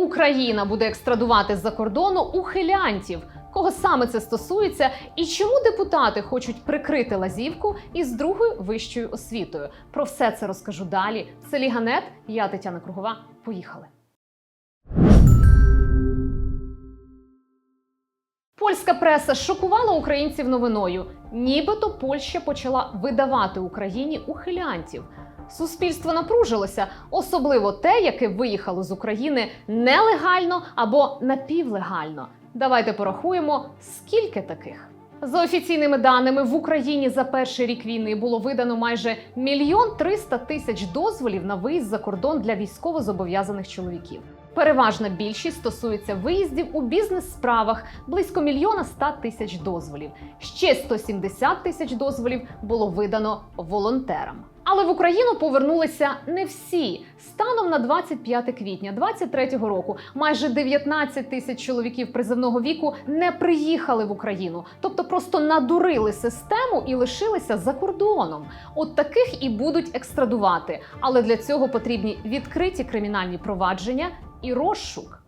Україна буде екстрадувати з-за кордону ухилянтів. Кого саме це стосується, і чому депутати хочуть прикрити лазівку із другою вищою освітою? Про все це розкажу далі. Це Ліганет. Я Тетяна Кругова. Поїхали. Польська преса шокувала українців новиною. Нібито Польща почала видавати Україні ухилянтів. Суспільство напружилося, особливо те, яке виїхало з України нелегально або напівлегально. Давайте порахуємо, скільки таких. За офіційними даними в Україні за перший рік війни було видано майже мільйон триста тисяч дозволів на виїзд за кордон для військовозобов'язаних чоловіків. Переважна більшість стосується виїздів у бізнес-справах близько мільйона ста тисяч дозволів. Ще 170 тисяч дозволів було видано волонтерам. Але в Україну повернулися не всі. Станом на 25 квітня 2023 року майже 19 тисяч чоловіків призовного віку не приїхали в Україну, тобто просто надурили систему і лишилися за кордоном. От таких і будуть екстрадувати. Але для цього потрібні відкриті кримінальні провадження і розшук.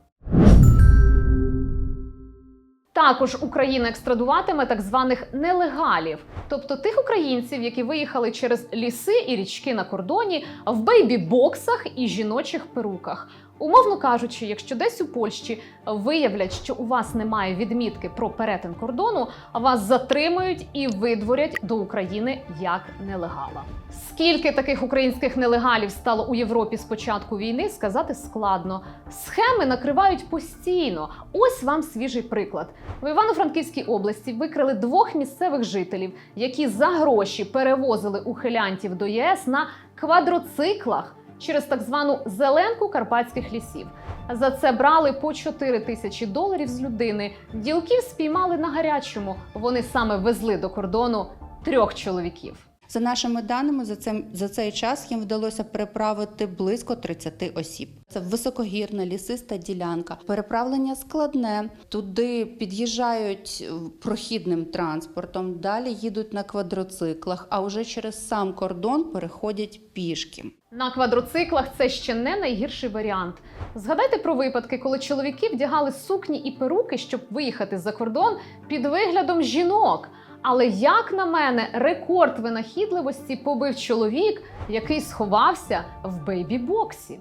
Також Україна екстрадуватиме так званих нелегалів, тобто тих українців, які виїхали через ліси і річки на кордоні в бейбі-боксах і жіночих перуках. Умовно кажучи, якщо десь у Польщі виявлять, що у вас немає відмітки про перетин кордону, вас затримують і видворять до України як нелегала. Скільки таких українських нелегалів стало у Європі з початку війни, сказати складно. Схеми накривають постійно. Ось вам свіжий приклад. В Івано-Франківській області викрили двох місцевих жителів, які за гроші перевозили ухилянтів до ЄС на квадроциклах через так звану зеленку карпатських лісів. За це брали по 4 тисячі доларів з людини. Ділків спіймали на гарячому. Вони саме везли до кордону трьох чоловіків. За нашими даними, за цим за цей час їм вдалося переправити близько 30 осіб. Це високогірна лісиста ділянка. Переправлення складне. Туди під'їжджають е, прохідним транспортом, далі їдуть на квадроциклах, а вже через сам кордон переходять пішки. На квадроциклах це ще не найгірший варіант. Згадайте про випадки, коли чоловіки вдягали сукні і перуки, щоб виїхати за кордон під виглядом жінок. Але як на мене, рекорд винахідливості побив чоловік, який сховався в бейбі-боксі.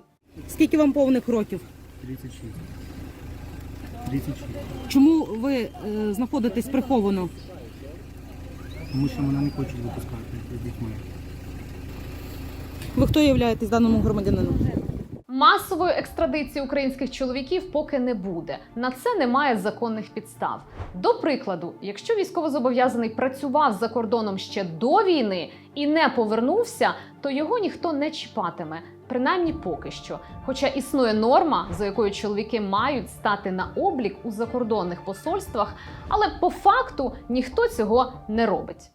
Скільки вам повних років? 36. 36. Чому ви е, знаходитесь приховано? Тому що мене не хочуть випускати з дітьми. Ви хто являєтесь даному громадянину? Масової екстрадиції українських чоловіків поки не буде. На це немає законних підстав. До прикладу, якщо військовозобов'язаний працював за кордоном ще до війни і не повернувся, то його ніхто не чіпатиме, принаймні поки що. Хоча існує норма, за якою чоловіки мають стати на облік у закордонних посольствах, але по факту ніхто цього не робить.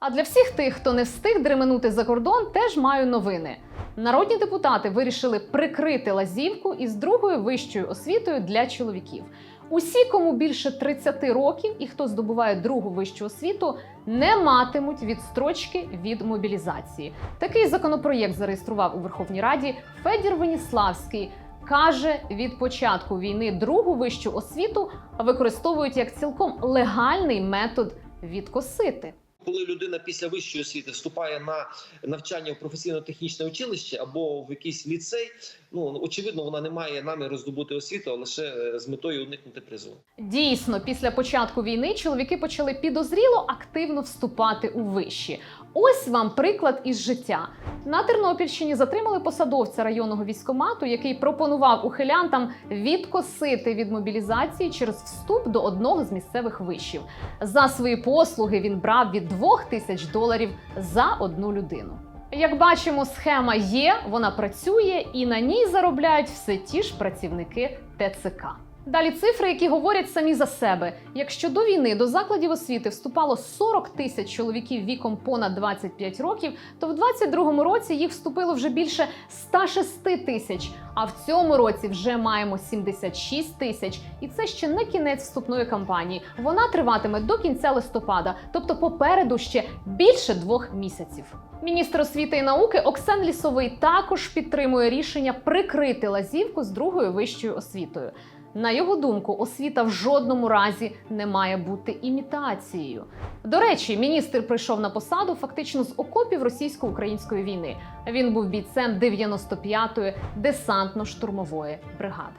А для всіх тих, хто не встиг дременути за кордон, теж маю новини. Народні депутати вирішили прикрити лазівку із другою вищою освітою для чоловіків. Усі, кому більше 30 років і хто здобуває другу вищу освіту, не матимуть відстрочки від мобілізації. Такий законопроєкт зареєстрував у Верховній Раді Федір Веніславський. Каже, від початку війни другу вищу освіту використовують як цілком легальний метод відкосити. Коли людина після вищої освіти вступає на навчання в професійно-технічне училище або в якийсь ліцей, ну очевидно, вона не має наміру здобути освіту, а лише е, з метою уникнути призову. Дійсно, після початку війни чоловіки почали підозріло активно вступати у виші. Ось вам приклад із життя. На Тернопільщині затримали посадовця районного військомату, який пропонував ухилянтам відкосити від мобілізації через вступ до одного з місцевих вишів. За свої послуги він брав від 2 тисяч доларів за одну людину. Як бачимо, схема є, вона працює і на ній заробляють все ті ж працівники ТЦК. Далі цифри, які говорять самі за себе. Якщо до війни до закладів освіти вступало 40 тисяч чоловіків віком понад 25 років, то в 22-му році їх вступило вже більше 106 тисяч. А в цьому році вже маємо 76 тисяч. І це ще не кінець вступної кампанії. Вона триватиме до кінця листопада, тобто попереду ще більше двох місяців. Міністр освіти і науки Оксан Лісовий також підтримує рішення прикрити лазівку з другою вищою освітою. На його думку, освіта в жодному разі не має бути імітацією. До речі, міністр прийшов на посаду фактично з окопів російсько-української війни. Він був бійцем 95-ї десантно-штурмової бригади.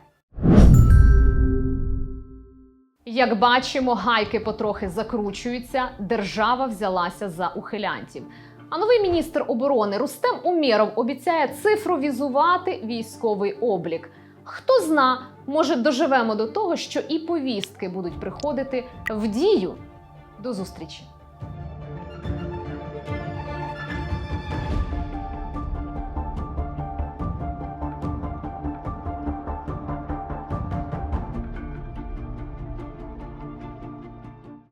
Як бачимо, гайки потрохи закручуються. Держава взялася за ухилянтів. А новий міністр оборони Рустем Умєров обіцяє цифровізувати військовий облік. Хто зна, може доживемо до того, що і повістки будуть приходити в дію. До зустрічі!